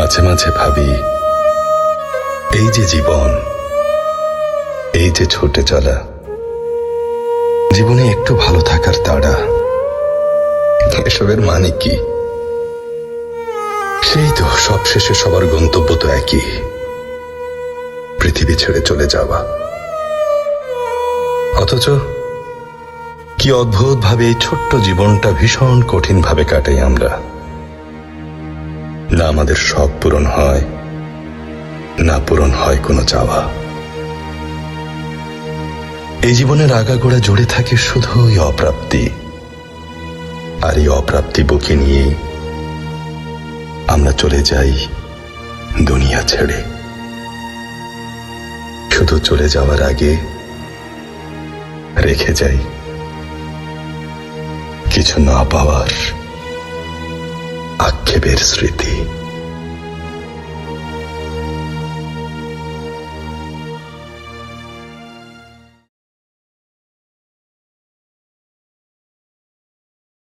মাঝে মাঝে ভাবি, এই যে জীবন, এই যে ছুটে চলা, জীবনে একটু ভালো থাকার তাড়া, এসবের মানে কি? সেই তো সবশেষে সবার গন্তব্য তো একই, পৃথিবী ছেড়ে চলে যাওয়া। অথচ কি অদ্ভুত ভাবে এই ছোট্ট জীবনটা ভীষণ কঠিন ভাবে কাটাই আমরা। না আমাদের শখ পূরণ হয়, না পূরণ হয় কোনো চাওয়া। এই জীবনের আগাগোড়া জুড়ে থাকে শুধুই অপ্রাপ্তি আর এই অপ্রাপ্তি বুকে নিয়েই আমরা চলে যাই দুনিয়া ছেড়ে। শুধু চলে যাওয়ার আগে রেখে যাই কিছু না পাওয়ার। keberis redi.